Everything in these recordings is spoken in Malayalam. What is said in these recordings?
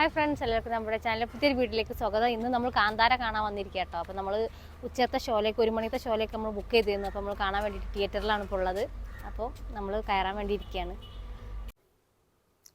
ഹായ് ഫ്രണ്ട്സ് എല്ലാവർക്കും നമ്മുടെ ചാനലിലെ പുതിയൊരു വീട്ടിലേക്ക് സ്വാഗതം. ഇന്ന് നമ്മൾ കാന്താര കാണാൻ വന്നിരിക്കുക കേട്ടോ അപ്പോൾ നമ്മൾ ഉച്ചത്തെ ഷോയിലേക്ക് ഒരു മണിത്തെ ഷോയിലേക്ക് നമ്മൾ ബുക്ക് ചെയ്തിരുന്നു. അപ്പോൾ നമ്മൾ കാണാൻ വേണ്ടിയിട്ട് തിയേറ്ററിലാണ് ഇപ്പോൾ ഉള്ളത്. അപ്പോൾ നമ്മൾ കയറാൻ വേണ്ടി ഇരിക്കുകയാണ്.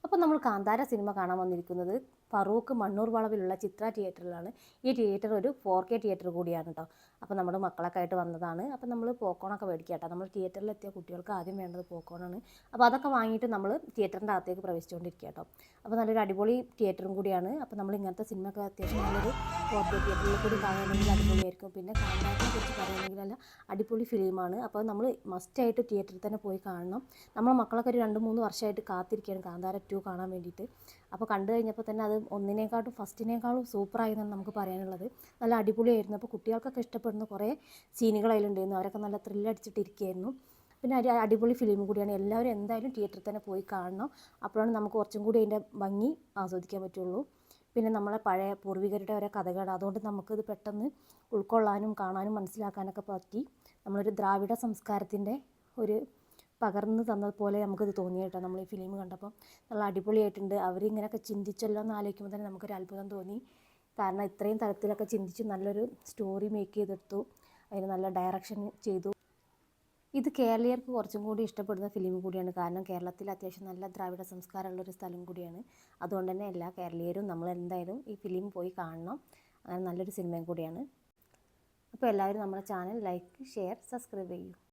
അപ്പോൾ നമ്മൾ കാന്താര സിനിമ കാണാൻ വന്നിരിക്കുന്നത്. ഫറൂഖ് മണ്ണൂർ വളവിലുള്ള ചിത്ര തിയേറ്ററിലാണ്. ഈ തിയേറ്റർ ഒരു ഫോർ കെ തിയേറ്റർ കൂടിയാണ് കേട്ടോ അപ്പോൾ നമ്മുടെ മക്കളൊക്കെ ആയിട്ട് വന്നതാണ്. അപ്പോൾ നമ്മൾ പോക്കോണൊക്കെ മേടിക്കുക കേട്ടോ നമ്മൾ തിയേറ്ററിൽ എത്തിയ കുട്ടികൾക്ക് ആദ്യം വേണ്ടത് പോക്കോണാണ് അപ്പോൾ അതൊക്കെ വാങ്ങിയിട്ട് നമ്മൾ തിയേറ്ററിന്റെ അകത്തേക്ക് പ്രവേശിച്ചുകൊണ്ടിരിക്കുക കേട്ടോ അപ്പോൾ നല്ലൊരു അടിപൊളി തിയേറ്ററും കൂടിയാണ്. അപ്പോൾ നമ്മൾ ഇങ്ങനത്തെ സിനിമയൊക്കെ അത്യാവശ്യം നല്ലൊരു ഫോർ കെ തിയേറ്ററിൽ കൂടി കാണുകയാണെങ്കിൽ അടിപൊളിയായിരിക്കും. പിന്നെ കാണാനെ കുറിച്ച് പറയുകയാണെങ്കിൽ നല്ല അടിപൊളി ഫിലിമാണ് അപ്പോൾ നമ്മൾ മസ്റ്റായിട്ട് തിയേറ്ററിൽ തന്നെ പോയി കാണണം. നമ്മൾ മക്കളൊക്കെ ഒരു രണ്ട് മൂന്ന് വർഷമായിട്ട് കാത്തിരിക്കുകയാണ്. കാന്താര ടു കാണാൻ വേണ്ടിയിട്ട്. അപ്പോൾ കണ്ടു കഴിഞ്ഞപ്പോൾ തന്നെ അത് ഒന്നിനേക്കാട്ടും ഫസ്റ്റിനേക്കാളും സൂപ്പറായിരുന്നു നമുക്ക് പറയാനുള്ളത്. നല്ല അടിപൊളിയായിരുന്നു. അപ്പോൾ കുട്ടികൾക്കൊക്കെ ഇഷ്ടപ്പെടുന്ന കുറേ സീനുകൾ അതിലുണ്ടായിരുന്നു. അവരൊക്കെ നല്ല ത്രില്ലടിച്ചിട്ടിരിക്കുകയായിരുന്നു. പിന്നെ ഒരു അടിപൊളി ഫിലിം കൂടിയാണ്. എല്ലാവരും എന്തായാലും തിയേറ്ററിൽ തന്നെ പോയി കാണണം. അപ്പോഴാണ് നമുക്ക് കുറച്ചും കൂടി അതിന്റെ ഭംഗി ആസ്വദിക്കാൻ പറ്റുള്ളൂ. പിന്നെ നമ്മളെ പഴയ പൂർവികരുടെ ഓരോ കഥകൾ. അതുകൊണ്ട് നമുക്കിത് പെട്ടെന്ന് ഉൾക്കൊള്ളാനും കാണാനും മനസ്സിലാക്കാനൊക്കെ പറ്റി. നമ്മളൊരു ദ്രാവിഡ സംസ്കാരത്തിന്റെ ഒരു പകർന്നു തന്നതുപോലെ നമുക്കിത് തോന്നി കേട്ടോ. നമ്മൾ ഈ ഫിലിം കണ്ടപ്പോൾ നല്ല അടിപൊളിയായിട്ടുണ്ട്. അവരിങ്ങനെയൊക്കെ ചിന്തിച്ചല്ലോ എന്ന് ആലോചിക്കുമ്പോൾ തന്നെ നമുക്കൊരു അത്ഭുതം തോന്നി. കാരണം ഇത്രയും തരത്തിലൊക്കെ ചിന്തിച്ച് നല്ലൊരു സ്റ്റോറി മേക്ക് ചെയ്തെടുത്തു. അതിന് നല്ല ഡയറക്ഷൻ ചെയ്തു. ഇത് കേരളീയർക്ക് കുറച്ചും കൂടി ഇഷ്ടപ്പെടുന്ന ഫിലിം കൂടിയാണ്. കാരണം കേരളത്തിൽ അത്യാവശ്യം നല്ല ദ്രാവിഡ സംസ്കാരമുള്ളൊരു സ്ഥലം കൂടിയാണ്. അതുകൊണ്ട് തന്നെ എല്ലാ കേരളീയരും നമ്മൾ എന്തായാലും ഈ ഫിലിം പോയി കാണണം. അങ്ങനെ നല്ലൊരു സിനിമയും കൂടിയാണ്. അപ്പോൾ എല്ലാവരും നമ്മുടെ ചാനൽ ലൈക്ക് ഷെയർ സബ്സ്ക്രൈബ് ചെയ്യൂ.